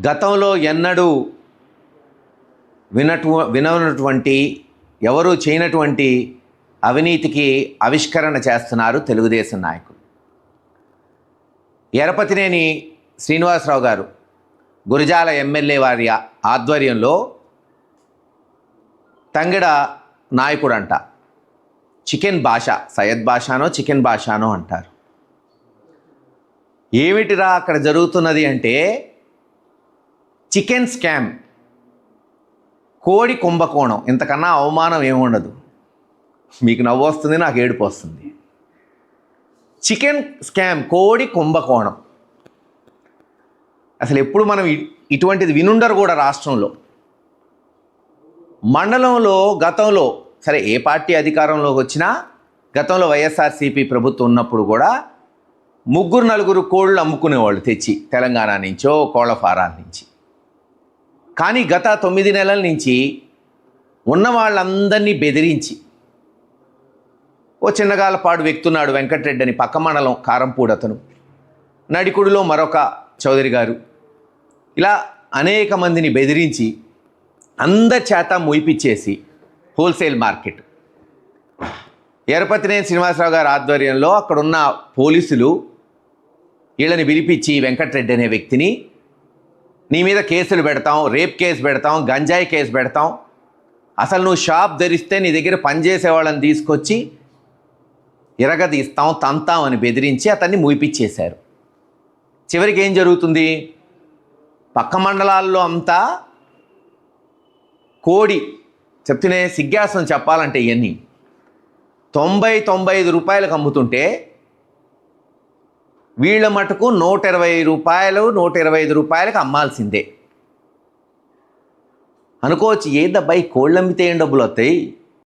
గతంలో ఎన్నడూ వినటు విననటువంటి ఎవరు చేయనటువంటి అవినీతికి ఆవిష్కరణ చేస్తున్నారు తెలుగుదేశం నాయకులు. ఎరపతినేని శ్రీనివాసరావు గారు గురజాల ఎమ్మెల్యే వారి ఆధ్వర్యంలో తంగడ నాయకుడు అంట చికెన్ భాష సయ్యద్ భాషానో చికెన్ భాషానో అంటారు. ఏమిటిరా అక్కడ జరుగుతున్నది అంటే చికెన్ స్కామ్. కోడి కుంభకోణం. ఇంతకన్నా అవమానం ఏముండదు. మీకు నవ్వు వస్తుంది నాకు ఏడుపు వస్తుంది. చికెన్ స్కామ్ కోడి కుంభకోణం. అసలు ఎప్పుడు మనం ఇటువంటిది వినుండరు కూడా రాష్ట్రంలో. మండలంలో గతంలో సరే ఏ పార్టీ అధికారంలోకి వచ్చినా గతంలో వైఎస్ఆర్సీపీ ప్రభుత్వం ఉన్నప్పుడు కూడా ముగ్గురు నలుగురు కోళ్ళు అమ్ముకునేవాళ్ళు తెచ్చి తెలంగాణ నుంచో కోళ్ళ ఫారాల నుంచి. కానీ గత తొమ్మిది నెలల నుంచి ఉన్న వాళ్ళందరినీ బెదిరించి ఓ చిన్నగాలపాడు వ్యక్తున్నాడు వెంకటరెడ్డి అని పక్క మండలం కారంపూడి అతను. నడికుడిలో మరొక చౌదరి గారు. ఇలా అనేక మందిని బెదిరించి అందరి చేత ముయిపిచ్చేసి హోల్సేల్ మార్కెట్. ఎరపతినేని శ్రీనివాసరావు గారి ఆధ్వర్యంలో అక్కడున్న పోలీసులు వీళ్ళని పిలిపించి వెంకటరెడ్డి అనే వ్యక్తిని నీ మీద కేసులు పెడతాం రేప్ కేసు పెడతాం గంజాయి కేసు పెడతాం. అసలు నువ్వు షాప్ ధరిస్తే నీ దగ్గర పనిచేసే వాళ్ళని తీసుకొచ్చి ఇరగదీస్తాం తంతాం అని బెదిరించి అతన్ని మూపిచ్చేశారు చివరికి ఏం జరుగుతుంది? పక్క మండలాల్లో అంతా కోడి చెప్తూనే సిగ్గాసం చెప్పాలంటే ఇవన్నీ తొంభై తొంభై ఐదు రూపాయలకు అమ్ముతుంటే వీళ్ళ మటుకు నూట ఇరవై రూపాయలు నూట ఇరవై ఐదు రూపాయలకు అమ్మాల్సిందే. అనుకోవచ్చు ఏదబ్బాయి కోళ్ళు అమ్మితే ఏం డబ్బులు వస్తాయి?